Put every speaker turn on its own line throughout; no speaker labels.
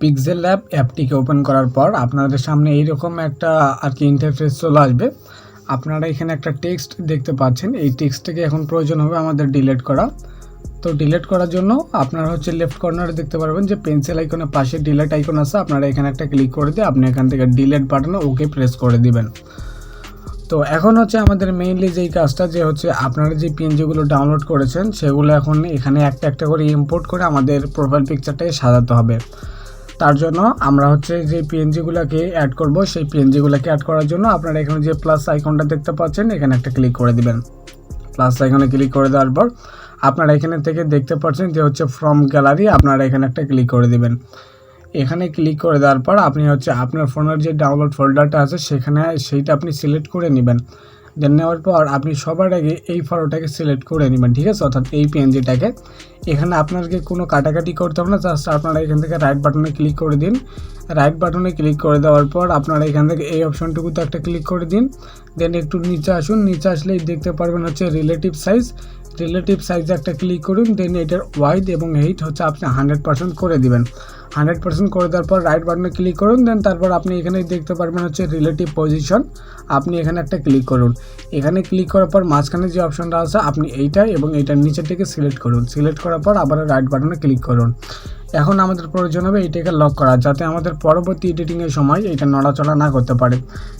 Pixel lab অ্যাপটিকে open করার পর আপনাদের সামনে এইরকম একটা আর কি ইন্টারফেস চলে আসবে। আপনারা এখানে একটা টেক্সট দেখতে পাচ্ছেন। এই টেক্সটটাকে এখন প্রয়োজন হবে আমাদের ডিলিট করা। তো ডিলিট করার জন্য আপনারা হচ্ছে লেফট কর্নারে দেখতে পারবেন যে পেন্সিল আইকনের পাশে ডিলিট আইকন আছে। আপনারা এখানে একটা ক্লিক করে দিয়ে আপনি এখান থেকে ডিলিট বাটনে ওকে প্রেস করে দিবেন। তো এখন হচ্ছে আমাদের মেইনলি যেই কাজটা যে হচ্ছে আপনারা যে পিএনজিগুলো ডাউনলোড করেছেন, সেগুলো এখন এখানে একটা একটা করে ইম্পোর্ট করে আমাদের প্রোফাইল পিকচারটাকে সাজাতে হবে। তার জন্য আমরা হচ্ছে যে পিএনজিগুলোকে অ্যাড করব, সেই পিএনজিগুলোকে অ্যাড করার জন্য আপনারা এখানে যে প্লাস আইকনটা দেখতে পাচ্ছেন, এখানে একটা ক্লিক করে দিবেন। প্লাস আইকনে ক্লিক করে দেওয়ার পর আপনারা এখানে থেকে দেখতে পাচ্ছেন যে হচ্ছে ফ্রম গ্যালারি আপনারা এখানে একটা ক্লিক করে দিবেন। এখানে ক্লিক করে দেওয়ার পর আপনি হচ্ছে আপনার ফোনের যে ডাউনলোড ফোল্ডারটা আছে, সেখানে সেইটা আপনি সিলেক্ট করে নেবেন। দেন নেওয়ার পর আপনি সবার আগে এই ফটোটাকে সিলেক্ট করে নেবেন, ঠিক আছে? অর্থাৎ এই পিএনজিটাকে এখানে আপনাকে কোনো কাটাকাটি করতে হবে না জাস্ট আপনারা এখান থেকে রাইট বাটনে ক্লিক করে দিন। রাইট বাটনে ক্লিক করে দেওয়ার পর আপনারা এখান থেকে এই অপশনটুকুতে একটা ক্লিক করে দিন। দেন একটু নিচে আসুন, নিচে আসলেই দেখতে পারবেন হচ্ছে রিলেটিভ সাইজ রিলেটিভ সাইজে একটা ক্লিক করুন দেন এটার ওয়াইড এবং হেইট হচ্ছে আপনি হান্ড্রেড পার্সেন্ট করে দেবেন। হান্ড্রেড পার্সেন্ট করে দেওয়ার পর রাইট বাটনে ক্লিক করুন দেন তারপর আপনি এখানে দেখতে পারবেন হচ্ছে রিলেটিভ পজিশন আপনি এখানে একটা ক্লিক করুন। এখানে ক্লিক করার পর মাঝখানে যে অপশনটা আছে, আপনি এইটা এবং এইটার নিচের থেকে সিলেক্ট করুন। সিলেক্ট করার পর আবার রাইট বাটনে ক্লিক করুন। এখন আমাদের প্রয়োজন হবে এইটাকে লক করা, যাতে আমাদের পরবর্তী এডিটিংয়ের সময় এটা নড়াচড়া না করতে পারে।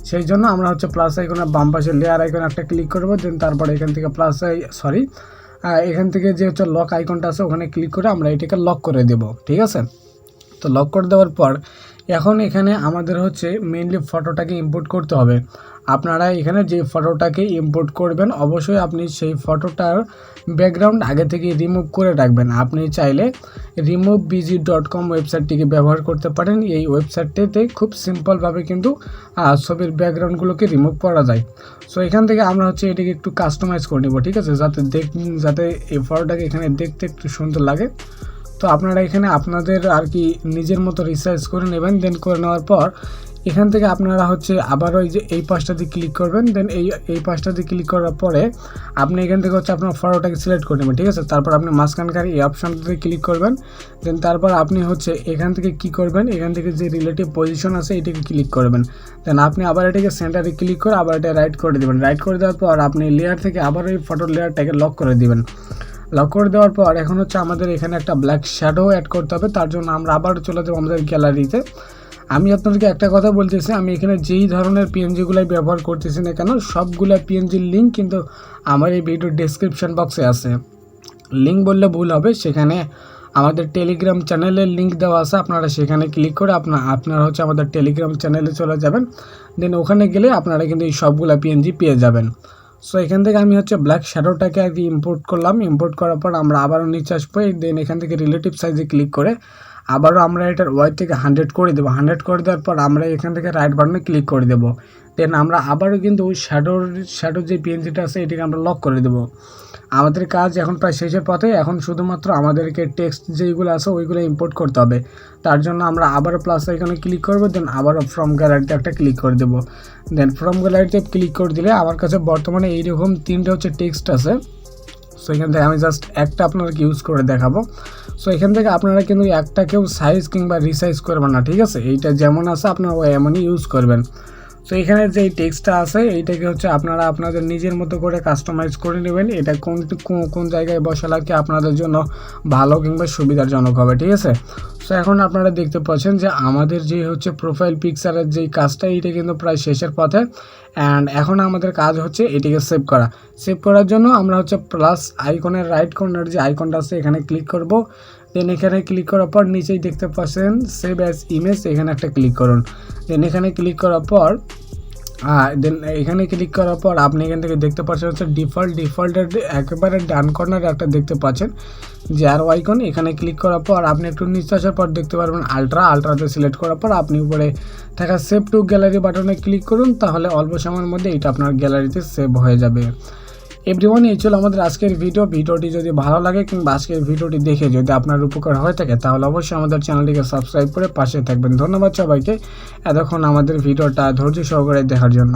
সেই জন্য আমরা হচ্ছে প্লাস আইকনের বাম পাশে লেয়ার আইকন একটা ক্লিক করব দেন তারপরে এখান থেকে প্লাস আই সরি এখান থেকে যে হচ্ছে লক আইকনটা আছে, ওখানে ক্লিক করে আমরা এটাকে লক করে দেব, ঠিক আছে? তো লক করে দেওয়ার পর, এখন এখানে আমাদের হচ্ছে মেইনলি ফটোটাকে ইম্পোর্ট করতে হবে। আপনারা এখানে যে ফটোটাকে ইম্পোর্ট করবেন, অবশ্যই আপনি সেই ফটোটার ব্যাকগ্রাউন্ড আগে থেকে রিমুভ করে রাখবেন। আপনি চাইলে রিমুভ বিজি ডট কম ওয়েবসাইটটিকে ব্যবহার করতে পারেন। এই ওয়েবসাইটটিতে খুব সিম্পলভাবে কিন্তু ছবির ব্যাকগ্রাউন্ডগুলোকে রিমুভ করা যায়। সো এখান থেকে আমরা হচ্ছে এটিকে একটু কাস্টমাইজ করে নেব, ঠিক আছে? যাতে দেখ, যাতে এই ফটোটাকে এখানে দেখতে একটু সুন্দর লাগে। তো আপনারা এখানে আপনাদের আর কি নিজের মতো রিসার্চ করে নেবেন দেন করে নেওয়ার পর এখান থেকে আপনারা হচ্ছে আবার ওই যে এই পাশটাতে ক্লিক করবেন দেন এই এই পাশটাতে ক্লিক করার পরে আপনি এখান থেকে হচ্ছে আপনার ফটোটাকে সিলেক্ট করে নেবেন, ঠিক আছে? তারপর আপনি মাঝখানকার এই অপশানটাতে ক্লিক করবেন দেন তারপর আপনি হচ্ছে এখান থেকে কি করবেন, এখান থেকে যে রিলেটিভ পজিশন আছে এটাকে ক্লিক করবেন। দেন আপনি আবার এটাকে সেন্টারে ক্লিক করে আবার এটা রাইট করে দেবেন। রাইট করে দেওয়ার পর আপনি লেয়ার থেকে আবার ওই ফটোর লেয়ারটাকে লক করে দিবেন। লক করে দেওয়ার পর এখন হচ্ছে আমাদের এখানে একটা ব্ল্যাক শ্যাডো অ্যাড করতে হবে। তার জন্য আমরা আবার চলে যাব আমাদের গ্যালারিতে আমি আপনাদেরকে একটা কথা বলতেছি, আমি এখানে যেই ধরনের পিএনজিগুলাই ব্যবহার করতেছি না কেন, সবগুলো পিএনজির লিঙ্ক কিন্তু আমার এই ভিডিওর ডেসক্রিপশন বক্সে আছে। লিঙ্ক বললে ভুল হবে, সেখানে আমাদের টেলিগ্রাম চ্যানেলের লিঙ্ক দেওয়া আছে, আপনারা সেখানে ক্লিক করে আপনার আপনারা হচ্ছে আমাদের টেলিগ্রাম চ্যানেলে চলে যাবেন। দেন ওখানে গেলে আপনারা কিন্তু এই সবগুলো পিএনজি পেয়ে যাবেন। সো এখান থেকে আমি হচ্ছে ব্ল্যাক শ্যাডোটাকে আর কি ইম্পোর্ট করলাম। ইম্পোর্ট করার পর আমরা আবারও নিচে আসব। দেন এখান থেকে রিলেটিভ সাইজে ক্লিক করে আবারও আমরা এটার ওয়াই থেকে হান্ড্রেড করে দেবো। হান্ড্রেড করে দেওয়ার পর আমরা এখান থেকে রাইট বাটনে ক্লিক করে দেবো। দেন আমরা আবারও কিন্তু ওই শ্যাডোর শ্যাডোর যে পিএনজিটা আছে, এটিকে আমরা লক করে দেবো। আমাদের কাজ এখন প্রায় শেষের পথে। এখন শুধুমাত্র আমাদেরকে টেক্সট যেইগুলো আছে, ওইগুলো ইম্পোর্ট করতে হবে। তার জন্য আমরা আবারও প্লাস এখানে ক্লিক করব দেন আবারও ফ্রম গ্যালারিতে একটা ক্লিক করে দেবো। দেন ফ্রম গ্যালারিতে ক্লিক করে দিলে আমার কাছে বর্তমানে এইরকম তিনটে হচ্ছে টেক্সট আছে। সো এখান থেকে আমি জাস্ট একটা আপনাদেরকে ইউজ করে দেখাবো। সো এখান থেকে আপনারা কিন্তু একটা কেউ সাইজ কিংবা রিসাইজ করবেন না, ঠিক আছে? এইটা যেমন আছে আপনারা এমনই ইউজ করবেন। তো এখানে যে টেক্সটটা আছে এইটাকে হচ্ছে আপনারা আপনাদের নিজের মতো করে কাস্টমাইজ করে নেবেন। এটা কোন কোন জায়গায় বসালে কি আপনাদের জন্য ভালো কিংবা সুবিধাজনক হবে, ঠিক আছে? সো এখন আপনারা দেখতে পাচ্ছেন যে আমাদের যে হচ্ছে প্রোফাইল পিকচারের যেই কাজটা এইটা কিন্তু প্রায় শেষের পথে। অ্যান্ড এখন আমাদের কাজ হচ্ছে এটিকে সেভ করা। সেভ করার জন্য আমরা হচ্ছে প্লাস আইকনের রাইট কর্নার যে আইকনটা আছে, এখানে ক্লিক করব। দেন এখানে ক্লিক করার পর নিচেই দেখতে পাচ্ছেন সেভ অ্যাজ ইমেজ এখানে একটা ক্লিক করুন। দেন এখানে ক্লিক করার পর দেন এখানে ক্লিক করার পর আপনি এখান থেকে দেখতে পাচ্ছেন হচ্ছে ডিফল্ট ডিফল্টের একেবারে ডান কর্নারে একটা দেখতে পাচ্ছেন, যে আর আইকন এখানে ক্লিক করার পর আপনি একটু নিচে আসার পর দেখতে পারবেন আলট্রা আলট্রাতে সিলেক্ট করার পর আপনি উপরে থাকা সেভ টু গ্যালারি বাটনে ক্লিক করুন, তাহলে অল্প সময়ের মধ্যে এটা আপনার গ্যালারিতে সেভ হয়ে যাবে। এভরিওয়ান এই ছিল আমাদের আজকের ভিডিও ভিডিওটি যদি ভালো লাগে কিংবা আজকের ভিডিওটি দেখে যদি আপনার উপকার হয়ে থাকে, তাহলে অবশ্যই আমাদের চ্যানেলটিকে সাবস্ক্রাইব করে পাশে থাকবেন। ধন্যবাদ সবাইকে। এতক্ষণ আমাদের ভিডিওটা ধৈর্য সহকারে দেখার জন্য।